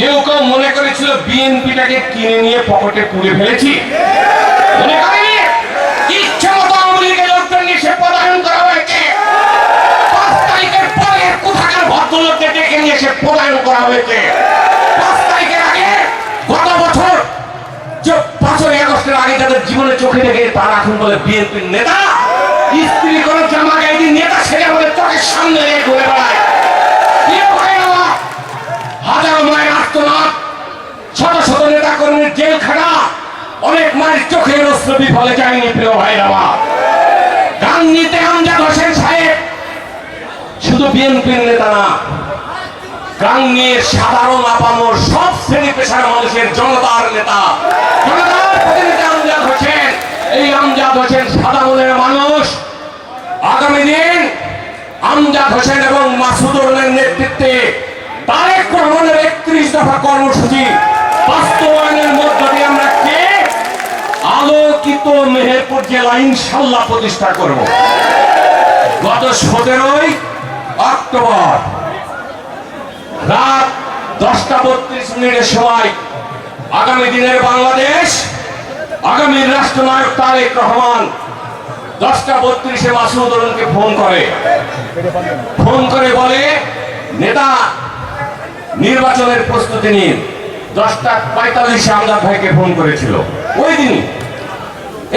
কেউ কেউ মনে করেছিল বিএনপিটাকে কিনে নিয়ে পকেটে পুড়ে ফেলেছি। মনে করেনি? মতো আওয়ামী লীগের সে পদায়ন করা হয়েছে। নিয়ে সে পদায়ন করা পাঁচ আগে গত বছর আগে জীবনে চোখে বলে বিএনপির নেতা, স্ত্রী করে জামা গায়ে নেতা ছেড়ে আমাদের চোখের সামনে ঘুরে বেড়ায়। অস্ত্র বিফলে যায়নি প্রিয় ভাইরা আমার। গান নিতে আমজাদ হোসেন সাহেব। শুধু বিএনপির নেতা না গাঙ্গের সাধারণ আপামর সব শ্রেণি পেশার মানুষের জনতার নেতা। জনতার প্রতিনিধি আমজাদ হোসেন। এই আমজাদ হোসেন মনের মানুষ। আগামী দিন আমজাদ হোসেন এবং মাসুদুরের নেতৃত্বে তারেক রহমানের একত্রিশ দফা কর্মসূচি বাস্তবায়নের মধ্য দিয়ে আমরা কে আলোকিত মেহেরপুর জেলা ইনশাল্লাহ প্রতিষ্ঠা করব। গত সতেরোই অক্টোবর রাত দশটা বত্রিশ মিনিটের সময় আগামী দিনের বাংলাদেশ, আগামী রাষ্ট্রনায়ক তারেক রহমান দশটা বত্রিশে মাসুদ ফোন করে। ফোন করে বলে, নেতা, নির্বাচনের প্রস্তুতি নিন। দশটা পঁয়তাল্লিশে আমজাদ ভাইকে ফোন করেছিল। ওই দিন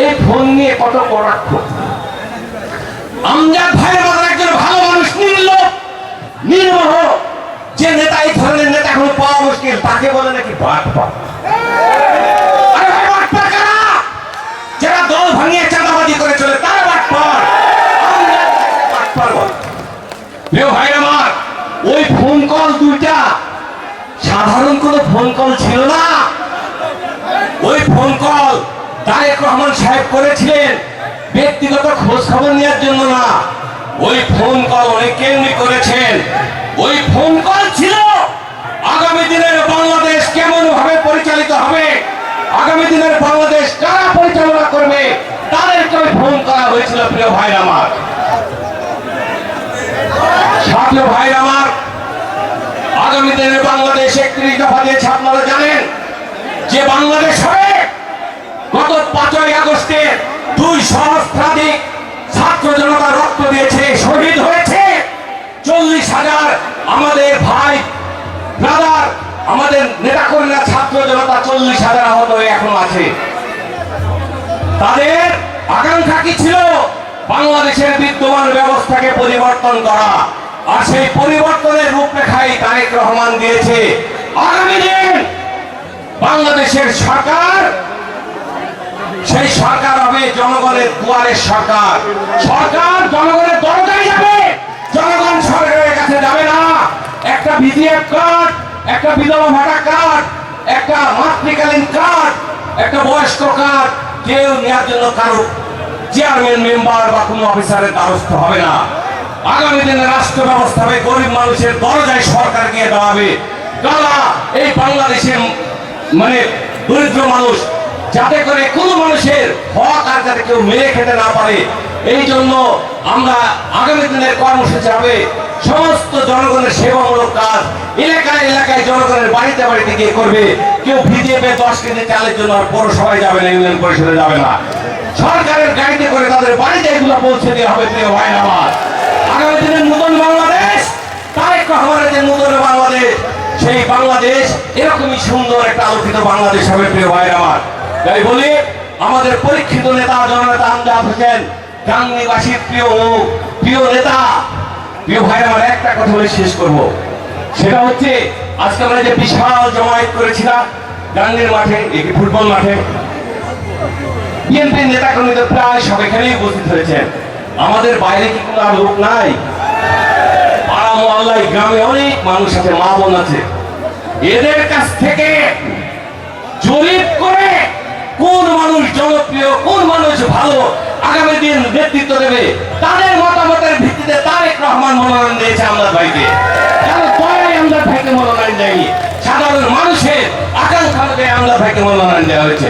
এই ফোন নিয়ে কত আমজাদ ভাইয়ের মতো একজন ভালো মানুষ নির্মহ। যে নেতা এই ধরনের নেতা এখন পাওয়া মুশকিল, তাকে বলে নাকি যারা দল ভাঙিয়ে করে চলে বাট ভাই আমার, ওই ফোন কল দুইটা, সাধারণ কোনো ফোন কল ছিল না ওই ফোন কল তারেক রহমান সাহেব করেছিলেন ব্যক্তিগত খোঁজ খবর নেওয়ার জন্য না। ওই ফোন কল অনেকে এমনি করেছেন? ওই ফোন কল ছিল, আগামী দিনের বাংলাদেশ কেমন ভাবে পরিচালিত হবে? আগামী দিনের বাংলাদেশ কারা পরিচালনা করবে? তাদেরকে ওই ফোন করা হয়েছিল প্রিয় ভাই আমার। সাথে ভাই আমার, আগামী দিনের বাংলাদেশ একত্রিশ দফা দিয়েছে আপনারা জানেন? যে বাংলাদেশ হবে গত পাঁচই আগস্টে দুই সহস্রাধিক ছাত্র জনতা রক্ত দিয়েছে, শহীদ হয়েছে। চল্লিশ হাজার আমাদের ভাই, ব্রাদার, আমাদের নেতাকর্মীরা ছাত্র জনতা চল্লিশ হাজার আহত হয়ে এখন আছে। তাদের আকাঙ্ক্ষা কি ছিল? বাংলাদেশের বিদ্যমান ব্যবস্থাকে পরিবর্তন করা। আর সেই পরিবর্তনের রূপরেখাই তারেক রহমান দিয়েছে। আগামী দিন বাংলাদেশের সরকার সেই সরকার হবে জনগণের দুয়ারের সরকার। সরকার জনগণের দরজায় যাবে। জনগণ সরকারের কাছে যাবে না। একটা বিডিএফ কার্ড, একটা বিধবা ভাতা কার্ড, একটা মাতৃকালীন কার্ড, একটা বয়স্ক কার্ড কেউ নেওয়ার জন্য কারও চেয়ারম্যান, মেম্বার বা কোনো অফিসারের দ্বারস্থ হবে না। আগামী দিনে রাষ্ট্র ব্যবস্থা হবে, গরিব মানুষের দরজায় সরকার গিয়ে দাঁড়াবে। এই বাংলাদেশের মানে দরিদ্র মানুষ যাতে করে কোনো মানুষের হক আর যাতে কেউ মেরে খেতে না পারে। এই জন্য আমরা আগামী দিনের কর্মসূচি হবে। সমস্ত জনগণের সেবামূলক কাজ এলাকায় এলাকায় জনগণের বাড়িতে বাড়িতে গিয়ে করবে। কেউ ভিজিএফে দশ কেজি চালের জন্য আর পৌরসভায় যাবে না, ইউনিয়ন পরিষদে যাবে না। সরকারের গাড়িতে করে তাদের বাড়িতে এগুলো পৌঁছে দেওয়া হবে, প্রিয় ভাই আমার। আগামী দিনের নতুন বাংলাদেশ, তারেক রহমানের যে নতুন বাংলাদেশ, সেই বাংলাদেশ এরকমই সুন্দর একটা আলোকিত বাংলাদেশ হবে, প্রিয় ভাই আমার। তাই বলি, আমাদের পরীক্ষিত নেতা জননেতা আমজাদ হোসেন গাংনিবাসীর প্রিয় প্রিয় নেতা। প্রিয় ভাই আমার একটা কথা বলে শেষ করব। সেটা হচ্ছে, আজকে আমরা যে বিশাল জমায়েত করেছিলাম গাঙ্গের মাঠে একটি ফুটবল মাঠে, বিএনপির নেতা কর্মীদের প্রায় সব এখানেই উপস্থিত হয়েছেন। আমাদের বাইরে কি কোনো আর লোক নাই? পাড়া মহল্লায় গ্রামে অনেক মানুষ আছে, মা বোন আছে। এদের কাছ থেকে জরিপ করে কোন মানুষ জনপ্রিয়, কোন মানুষ ভালো, আগামী দিন নেতৃত্ব দেবে, তাদের মতামতের ভিত্তিতে তারেক রহমান মনোনয়ন দিয়েছে আমরা ভাইকে। ভাইকে মনোনয়ন দেয়নি, সাধারণ মানুষের আকাঙ্ক্ষা আমদাদ ভাইকে মনোনয়ন দেওয়া হয়েছে।